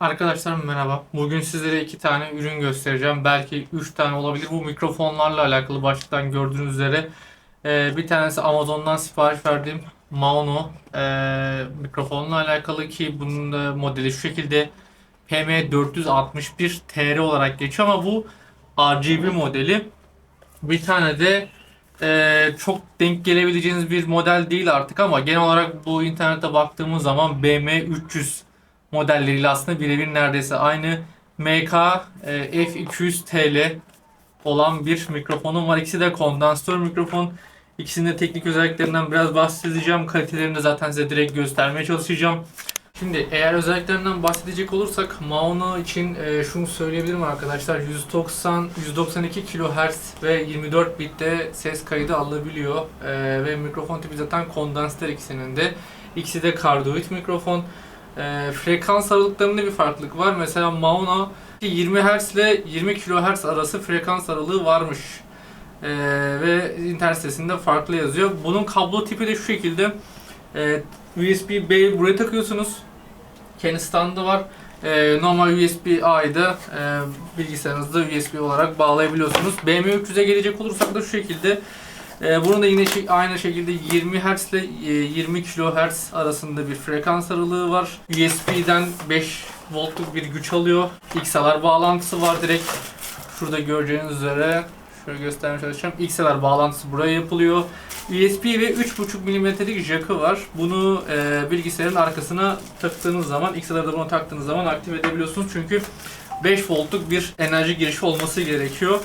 Arkadaşlar merhaba. Bugün sizlere iki tane ürün göstereceğim. Belki üç tane olabilir. Bu mikrofonlarla alakalı başlıktan gördüğünüz üzere. Ee, bir tanesi Amazon'dan sipariş verdiğim Mauno ee, mikrofonla alakalı ki bunun da modeli şu şekilde PM461TR olarak geçiyor ama bu RGB modeli. Bir tane de ee, çok denk gelebileceğiniz bir model değil artık ama genel olarak bu internete baktığımız zaman BM300 modelleriyle aslında birebir neredeyse aynı MK e, F200 TL olan bir mikrofonum var. İkisi de kondansatör mikrofon. İkisinin de teknik özelliklerinden biraz bahsedeceğim. Kalitelerini de zaten size direkt göstermeye çalışacağım. Şimdi eğer özelliklerinden bahsedecek olursak Mauno için e, şunu söyleyebilirim arkadaşlar. 190 192 kHz ve 24 bitte ses kaydı alabiliyor. E, ve mikrofon tipi zaten kondansatör ikisinin de. İkisi de kardioid mikrofon. E, frekans aralıklarında bir farklılık var. Mesela Mauno 20 Hz ile 20 kHz arası frekans aralığı varmış. E, ve internet sitesinde farklı yazıyor. Bunun kablo tipi de şu şekilde. E, USB-B buraya takıyorsunuz. Kendi standı var. E, normal USB-A'yı da e, bilgisayarınızda USB olarak bağlayabiliyorsunuz. BM300'e gelecek olursak da şu şekilde. E, bunun da yine aynı şekilde 20 Hz ile e, 20 kHz arasında bir frekans aralığı var. USB'den 5 voltluk bir güç alıyor. XLR bağlantısı var direkt. Şurada göreceğiniz üzere şöyle göstermeye çalışacağım. XLR bağlantısı buraya yapılıyor. USB ve 3.5 mm'lik jack'ı var. Bunu e, bilgisayarın arkasına taktığınız zaman, XLR'da bunu taktığınız zaman aktif edebiliyorsunuz. Çünkü 5 voltluk bir enerji girişi olması gerekiyor.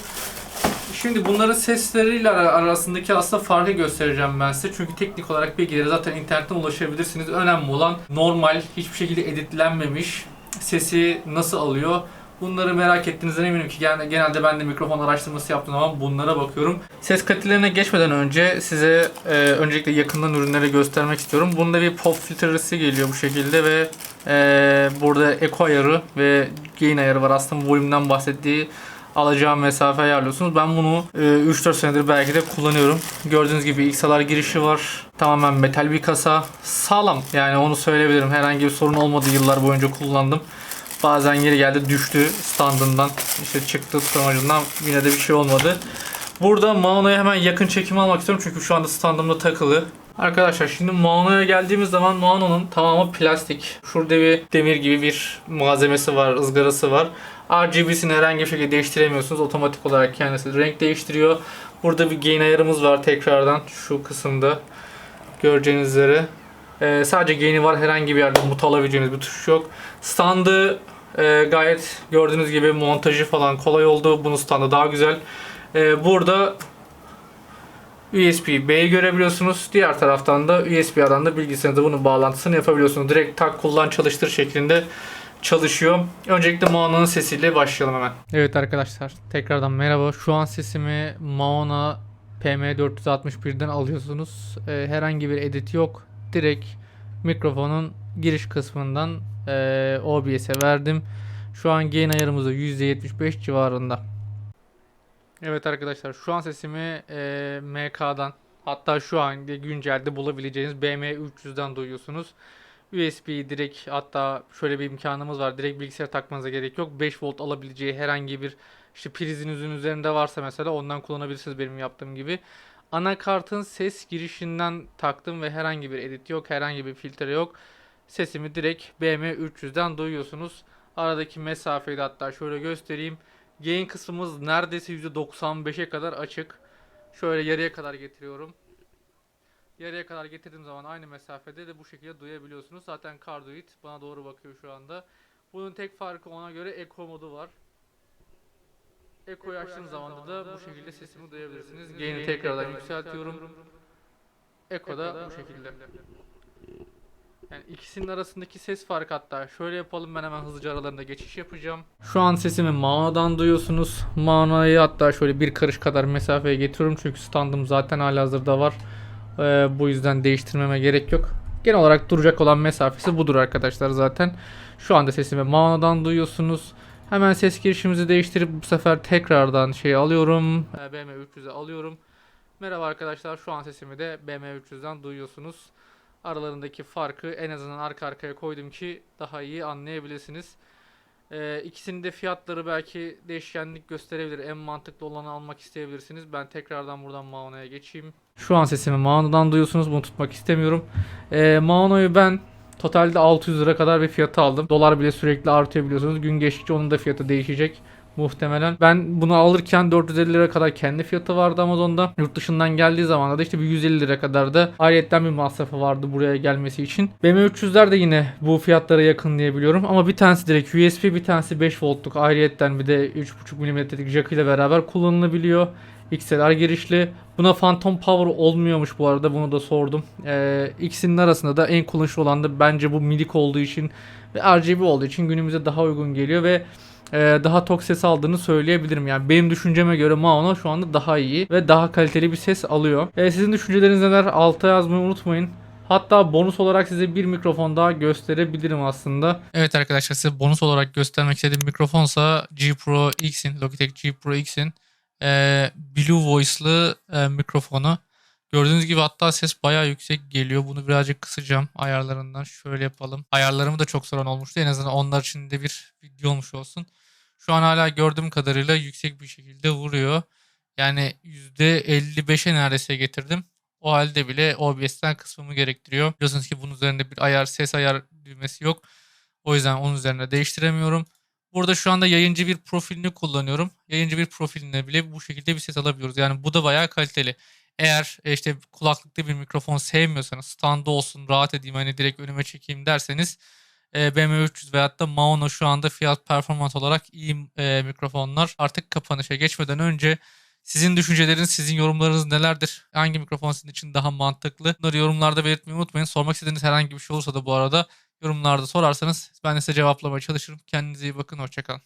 Şimdi bunların sesleriyle ara- arasındaki aslında farkı göstereceğim ben size. Çünkü teknik olarak bilgileri zaten internetten ulaşabilirsiniz. Önemli olan normal, hiçbir şekilde editlenmemiş sesi nasıl alıyor. Bunları merak ettiğinizden eminim ki gen- genelde ben de mikrofon araştırması yaptığım zaman bunlara bakıyorum. Ses kalitelerine geçmeden önce size e, öncelikle yakından ürünleri göstermek istiyorum. Bunda bir pop filtresi geliyor bu şekilde ve e, burada eco ayarı ve gain ayarı var. Aslında volümden bahsettiği alacağım mesafe ayarlıyorsunuz. Ben bunu e, 3-4 senedir belki de kullanıyorum. Gördüğünüz gibi XLR girişi var. Tamamen metal bir kasa. Sağlam yani onu söyleyebilirim. Herhangi bir sorun olmadı yıllar boyunca kullandım. Bazen yeri geldi düştü standından. işte çıktı tutamacından yine de bir şey olmadı. Burada Mauno'ya hemen yakın çekim almak istiyorum çünkü şu anda standımda takılı. Arkadaşlar şimdi Mauno'ya geldiğimiz zaman Mauno'nun tamamı plastik. Şurada bir demir gibi bir malzemesi var, ızgarası var. RGB'sini herhangi bir şekilde değiştiremiyorsunuz. Otomatik olarak kendisi renk değiştiriyor. Burada bir gain ayarımız var tekrardan şu kısımda. Göreceğiniz üzere. Ee, sadece gain'i var. Herhangi bir yerde mut alabileceğiniz bir tuş yok. Standı e, gayet gördüğünüz gibi montajı falan kolay oldu. Bunun standı daha güzel. Ee, burada USB-B'yi görebiliyorsunuz. Diğer taraftan da USB-A'dan da bilgisayarınıza bunun bağlantısını yapabiliyorsunuz. Direkt tak kullan çalıştır şeklinde çalışıyor. Öncelikle Maona'nın sesiyle başlayalım hemen. Evet arkadaşlar tekrardan merhaba. Şu an sesimi Maona PM461'den alıyorsunuz. Ee, herhangi bir edit yok. Direkt mikrofonun giriş kısmından e, OBS'e verdim. Şu an gain ayarımız da %75 civarında. Evet arkadaşlar şu an sesimi e, MK'dan hatta şu an güncelde bulabileceğiniz BM300'den duyuyorsunuz. USB direkt hatta şöyle bir imkanımız var. Direkt bilgisayar takmanıza gerek yok. 5 volt alabileceği herhangi bir işte prizinizin üzerinde varsa mesela ondan kullanabilirsiniz benim yaptığım gibi. Anakartın ses girişinden taktım ve herhangi bir edit yok, herhangi bir filtre yok. Sesimi direkt BM300'den duyuyorsunuz. Aradaki mesafeyi de hatta şöyle göstereyim. Gain kısmımız neredeyse %95'e kadar açık. Şöyle yarıya kadar getiriyorum. Yarıya kadar getirdiğim zaman aynı mesafede de bu şekilde duyabiliyorsunuz. Zaten Cardioid bana doğru bakıyor şu anda. Bunun tek farkı ona göre Eco modu var. Eco'yu açtığım zaman da bu şekilde sesimi duyabilirsiniz. Gain'i tekrardan yükseltiyorum. Eco da bu şekilde. Yani ikisinin arasındaki ses farkı hatta şöyle yapalım ben hemen hızlıca aralarında geçiş yapacağım. Şu an sesimi Mao'dan duyuyorsunuz. Mao'yu hatta şöyle bir karış kadar mesafeye getiriyorum çünkü standım zaten halihazırda var. Ee, bu yüzden değiştirmeme gerek yok. Genel olarak duracak olan mesafesi budur arkadaşlar zaten. Şu anda sesimi Mao'dan duyuyorsunuz. Hemen ses girişimizi değiştirip bu sefer tekrardan şey alıyorum. Ee, BM300'e alıyorum. Merhaba arkadaşlar şu an sesimi de BM300'den duyuyorsunuz aralarındaki farkı en azından arka arkaya koydum ki daha iyi anlayabilirsiniz. Ee, ikisinin de fiyatları belki değişkenlik gösterebilir. En mantıklı olanı almak isteyebilirsiniz. Ben tekrardan buradan Maono'ya geçeyim. Şu an sesimi Maono'dan duyuyorsunuz. Bunu tutmak istemiyorum. Ee, Maono'yu ben totalde 600 lira kadar bir fiyatı aldım. Dolar bile sürekli artıyor biliyorsunuz. Gün geçtikçe onun da fiyatı değişecek. Muhtemelen. Ben bunu alırken 450 lira kadar kendi fiyatı vardı Amazon'da. Yurt dışından geldiği zaman da işte bir 150 lira kadar da ayrıyetten bir masrafı vardı buraya gelmesi için. BM300'ler de yine bu fiyatlara yakın diye biliyorum. Ama bir tanesi direkt USB bir tanesi 5 voltluk ayrıyetten bir de 3.5 mm'lik jack ile beraber kullanılabiliyor. XLR girişli. Buna Phantom Power olmuyormuş bu arada bunu da sordum. Ee, ikisinin arasında da en kullanışlı olan da bence bu midik olduğu için ve RGB olduğu için günümüze daha uygun geliyor ve e, daha tok ses aldığını söyleyebilirim. Yani benim düşünceme göre Maono şu anda daha iyi ve daha kaliteli bir ses alıyor. E, sizin düşünceleriniz neler? Alta yazmayı unutmayın. Hatta bonus olarak size bir mikrofon daha gösterebilirim aslında. Evet arkadaşlar size bonus olarak göstermek istediğim mikrofonsa G Pro X'in, Logitech G Pro X'in e, Blue Voice'lı e, mikrofonu. Gördüğünüz gibi hatta ses bayağı yüksek geliyor. Bunu birazcık kısacağım ayarlarından. Şöyle yapalım. Ayarlarımı da çok soran olmuştu. En azından onlar için de bir video olmuş olsun. Şu an hala gördüğüm kadarıyla yüksek bir şekilde vuruyor. Yani %55'e neredeyse getirdim. O halde bile OBS'ten kısmımı gerektiriyor. Biliyorsunuz ki bunun üzerinde bir ayar, ses ayar düğmesi yok. O yüzden onun üzerine değiştiremiyorum. Burada şu anda yayıncı bir profilini kullanıyorum. Yayıncı bir profiline bile bu şekilde bir ses alabiliyoruz. Yani bu da bayağı kaliteli. Eğer e, işte kulaklıkta bir mikrofon sevmiyorsanız standı olsun rahat edeyim hani direkt önüme çekeyim derseniz e, BMW 300 veyahut da Maono şu anda fiyat performans olarak iyi e, mikrofonlar. Artık kapanışa geçmeden önce sizin düşünceleriniz, sizin yorumlarınız nelerdir? Hangi mikrofon sizin için daha mantıklı? Bunları yorumlarda belirtmeyi unutmayın. Sormak istediğiniz herhangi bir şey olursa da bu arada yorumlarda sorarsanız ben de size cevaplamaya çalışırım. Kendinize iyi bakın. Hoşçakalın.